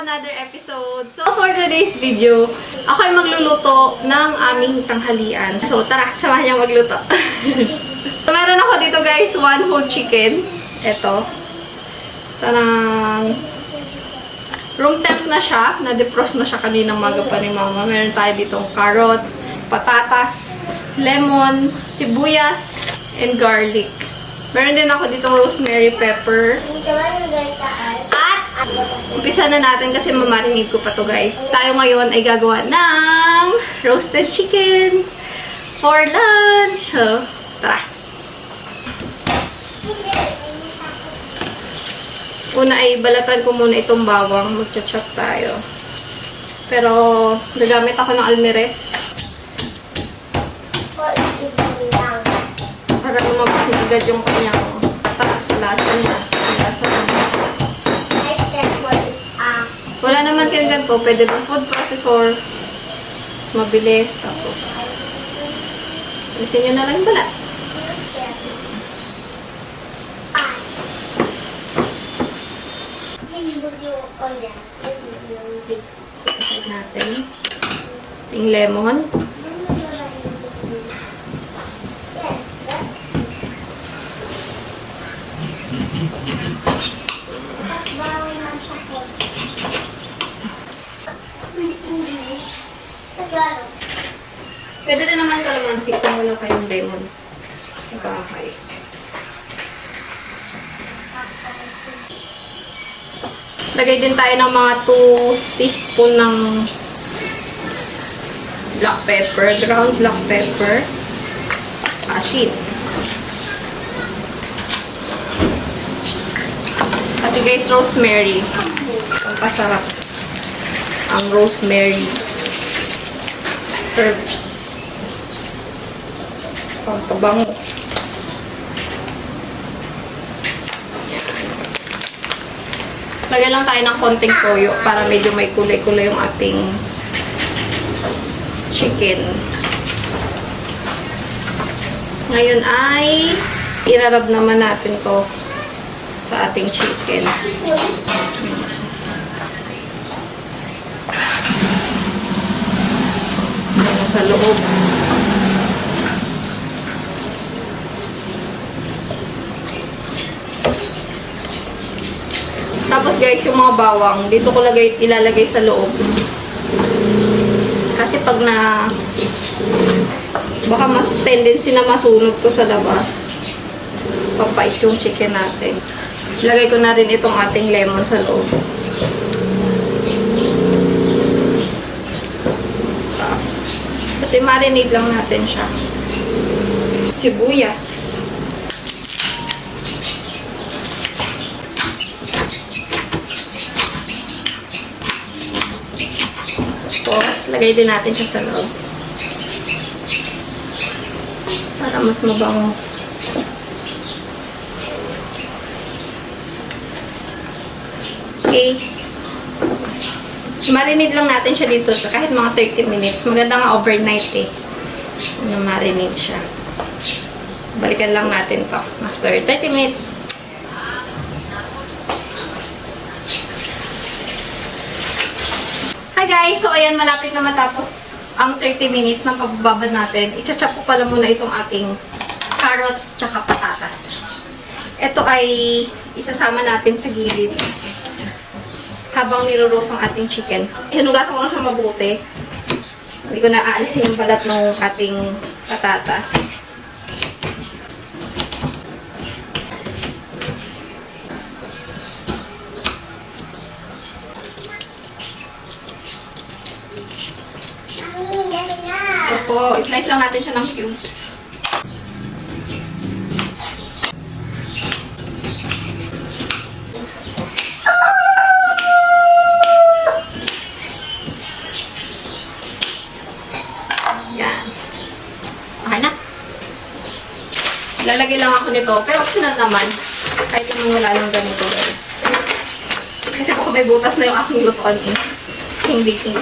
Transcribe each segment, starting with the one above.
another episode. So, for today's video, ako ay magluluto ng aming tanghalian. So, tara, samahan niyo magluto. so, meron ako dito guys, one whole chicken. Ito. Tanang room temp na siya. Na-defrost na siya kaninang maga pa ni mama. Meron tayo ditong carrots, patatas, lemon, sibuyas, and garlic. Meron din ako ditong rosemary pepper. At umpisa na natin kasi mamarinig ko pa to guys. Tayo ngayon ay gagawa ng roasted chicken for lunch. So, tara. Una ay balatan ko muna itong bawang. Magchat-chat tayo. Pero, gagamit ako ng almeres para lumabas agad yung kanyang taas lasa niya. Ang Lasa niya. Kayong ganito. Pwede ng food processor. Mas mabilis. Tapos, alisin nyo na lang yung balat. Tapos natin. Yung lemon. Pwede rin naman kalamansi kung wala kayong lemon sa bahay. Lagay din tayo ng mga 2 teaspoon ng black pepper, ground black pepper, asin. At guys, rosemary. Ang pasarap. Ang rosemary herbs. Pampabango. Lagyan lang tayo ng konting toyo para medyo may kulay-kulay yung ating chicken. Ngayon ay irarab naman natin to sa ating chicken. Sa loob. Tapos guys, yung mga bawang, dito ko lagay, ilalagay sa loob. Kasi pag na baka ma tendency na masunog to sa labas. Papait yung chicken natin. Ilagay ko na rin itong ating lemon sa loob. Stuff. Kasi marinate lang natin siya. Sibuyas. Tapos, lagay din natin siya sa loob. Para mas mabango. Okay. Marinate lang natin siya dito kahit mga 30 minutes. Maganda nga overnight eh. Na marinate siya. Balikan lang natin to after 30 minutes. Guys! So ayan, malapit na matapos ang 30 minutes ng pagbabad natin. Icha-chop ko pala muna itong ating carrots tsaka patatas. Ito ay isasama natin sa gilid habang niluros ang ating chicken. Hinugasan ko lang siya mabuti. Hindi ko na aalisin yung balat ng ating patatas. Opo, slice lang natin siya ng cubes. Lalagay lang ako nito. Pero optional naman. Kahit naman wala lang ganito guys. Kasi baka may butas na yung aking lutuan eh. King baking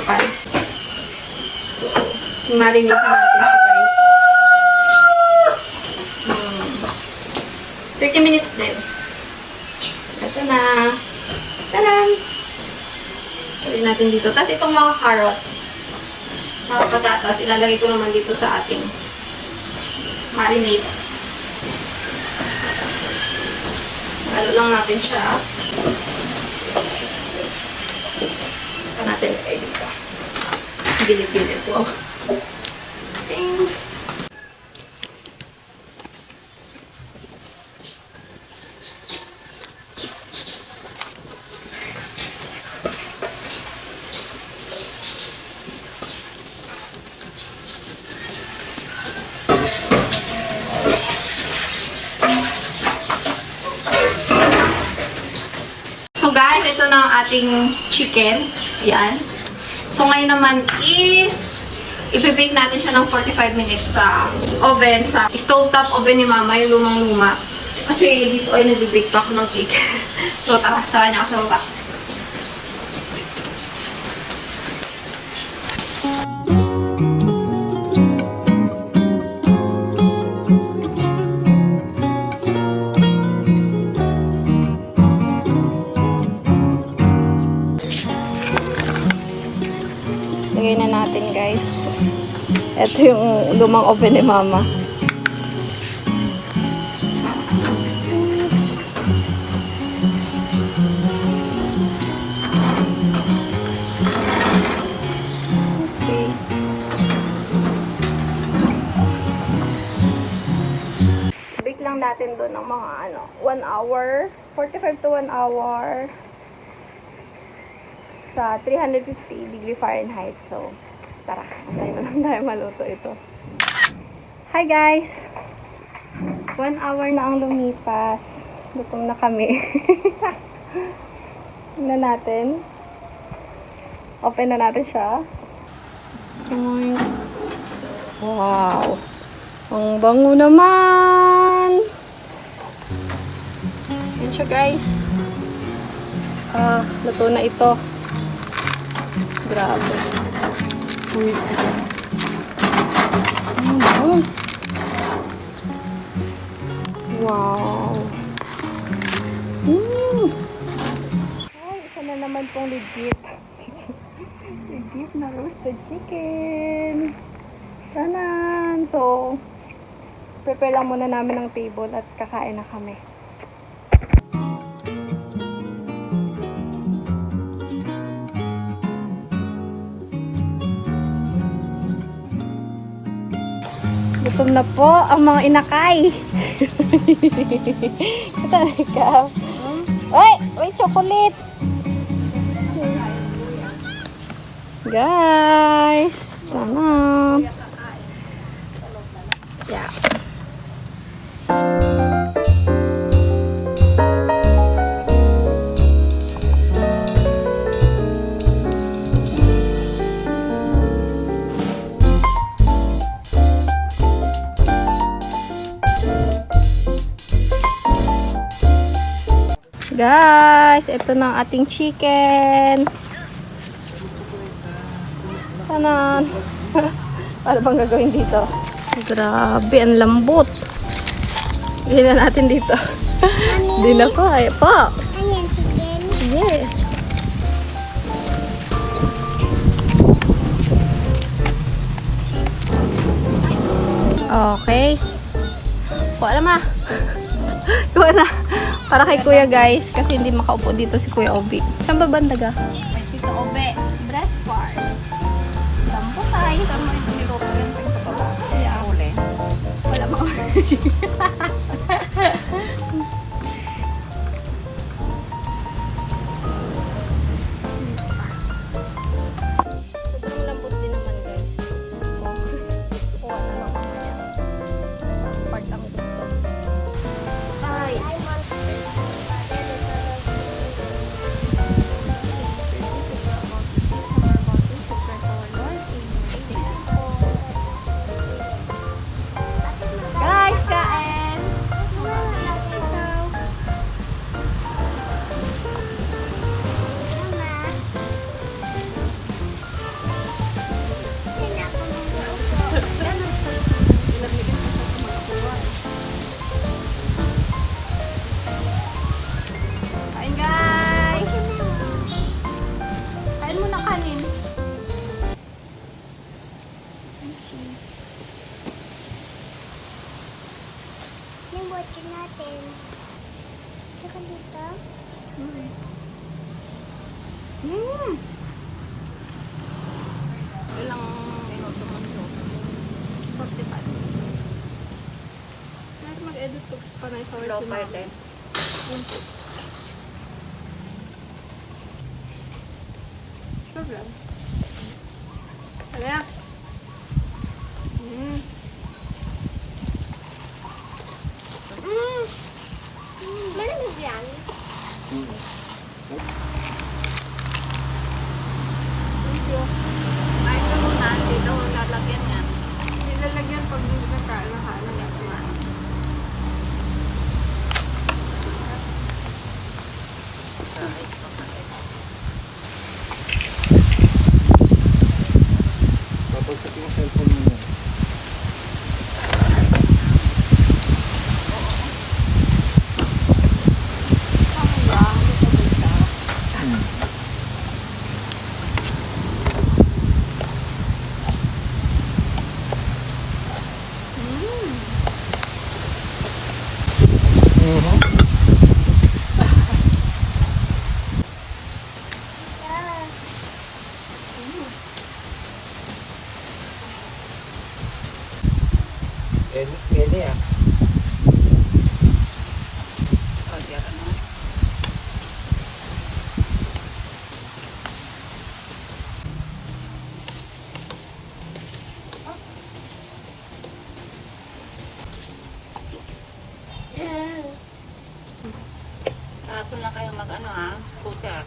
marinate na natin siya guys. Hmm. 30 minutes din. Ito na. Tadaan! Lalagay natin dito. Tapos itong mga carrots, mga patatas, ilalagay ko naman dito sa ating marinade. Halo lang natin siya. Saka natin ilagay dito. Gilid-gilid po. So guys, ito na ang ating chicken. Ayan. So ngayon naman is ibibake natin siya ng 45 minutes sa oven, sa stovetop oven ni mama, yung lumang-luma. Kasi dito ay nag-bake pa ako ng cake. so tara, sama niya ako sa baba. Ito yung lumang oven ni mama. Natin doon ng mga ano, 1 hour, 45 to 1 hour sa 350 degree Fahrenheit. So, tara, antayin na lang tayo maluto ito. Hi guys! One hour na ang lumipas. Gutom na kami. Tingnan natin. Open na natin siya. Wow! Ang bango naman! Yan siya guys. Ah, luto na ito. Grabe. Ano? Wow. Mm. Ay, isa na naman pong legit. legit na roasted chicken. Tanan. So, prepare lang muna namin ng table at kakain na kami. Gutom na po ang mga inakay. Talaga. Ay! May chocolate! Guys! Tama. Yeah. Guys, ito na ang ating chicken. Tanan. ano bang gagawin dito? Grabe, ang lambot. Ilagay na natin dito. Hindi na po. Ay, po. Onion chicken. Yes. Okay. Kuha na ma. Kuha na. Para kay kuya guys. Kasi hindi makaupo dito si kuya Obi. Saan ba bandaga? Ay, dito Obi. Breast part. Lampo tayo. Tama ito ni Roko yung sa baba. Kaya uli. Wala mga Meron mag-edit ko pa na sa Low din. Sure. Kaya. Mm. Mm. Malamig yan. Thank you. Ay, ito muna. Dito lalagyan yan. Hindi lalagyan pag hindi nagkain ng kanan na kumain. Sa ice pa kain. Babagsak yung cellphone mo yan. Yeah. Pwede, pwede ah. O, diyan ka na. Kahapon lang kayo mag ano ha, scooter.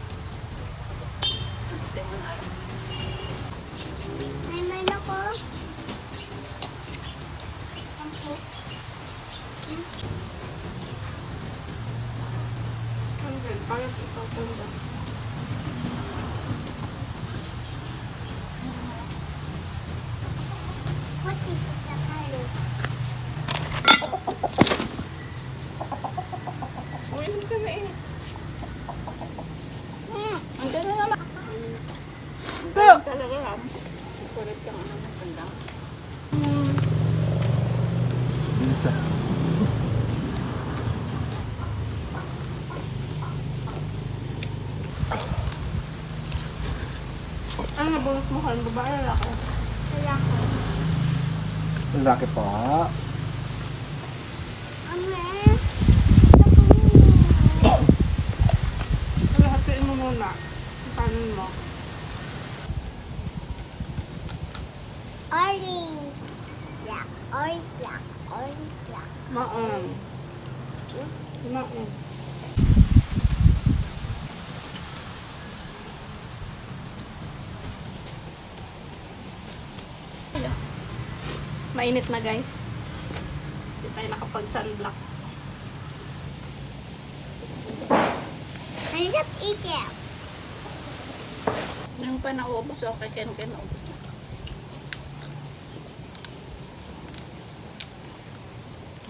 May may ako. Hanggang, parang ikaw tanda. What is the color? Uy, hindi ka na eh. Hmm, andyan na naman. Ito! Talaga lang. Kulit yung ano ng tanda. Ah. Ano nabunot mo ka? Babae na laki? Wala ko. Lalaki pa. Ame. Wala, hatiin mo muna. Kanin mo. Orange. Black. Orange. Black. Maon. Maon. Mainit na guys. Hindi tayo nakapag-sunblock. I just eat it. Yung pa naubos, okay, ken ken naubos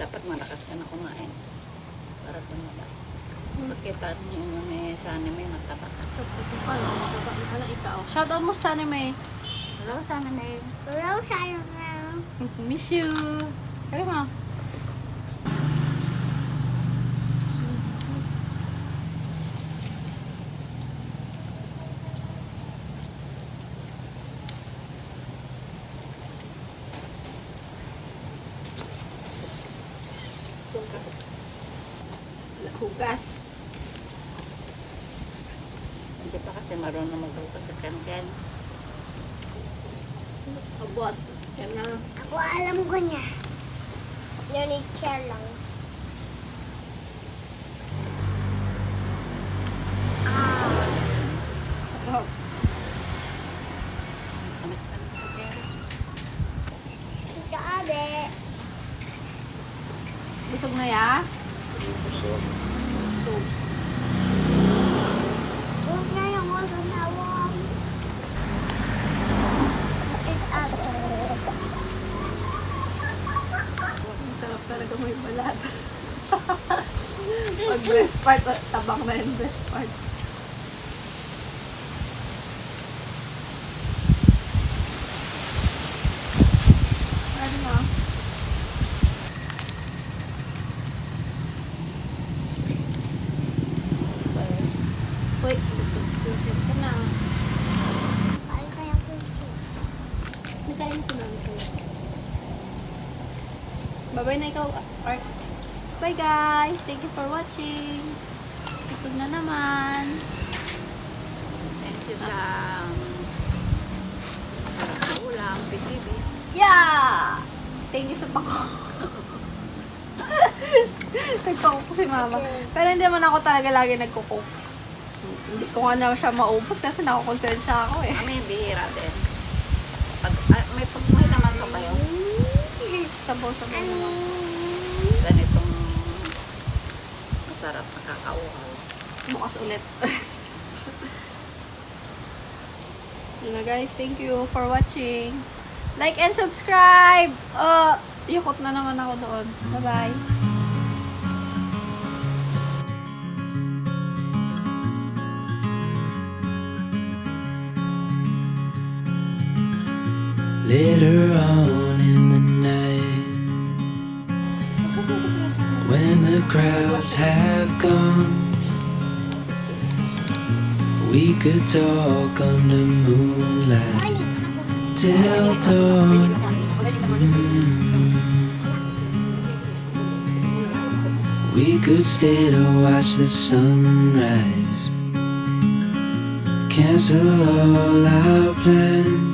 Dapat malakas ka na kumain. Para tumaba. Pagkita niyo yung may sana may mataba ka. Tapos yung pala, mababa ka na ikaw. Shoutout mo sa anime. Hello, sana may Hello, sayang na. Miss you. Kaya mo. Hugas. Hindi pa kasi marunong magbukas sa ken. Abot. Yan na. Ako alam ko niya. Yun ni chair lang. Busog. Huwag na yung oso na wong. Tita Abe. Ang sarap talaga may balat. Pag breast part, tabak na yung breast part. Ano? Wait, subscribe ka na. Kain kaya ko siya. Nagkain na si mami ko. Bye-bye na ikaw, Art. Bye guys! Thank you for watching. Busog na naman. Thank you sa sarap na ulam, PCB. Yeah! Thank you sa pako. Nagkakok si mama. Pero hindi naman ako talaga lagi nagkukok. Hindi ko nga na siya maubos kasi nakakonsensya ako eh. Kami, bihira din. Pag, ah, may pagmay naman pa kayo. Sabaw-sabaw na lang. Ganitong masarap na kakauhaw. Bukas ulit. Yun na guys, thank you for watching. Like and subscribe! Uh, yukot na naman ako doon. Bye-bye! Later on in the night, when the crowds have gone, we could talk under moonlight till dawn. Mm. We could stay to watch the sunrise. Cancel all our plans.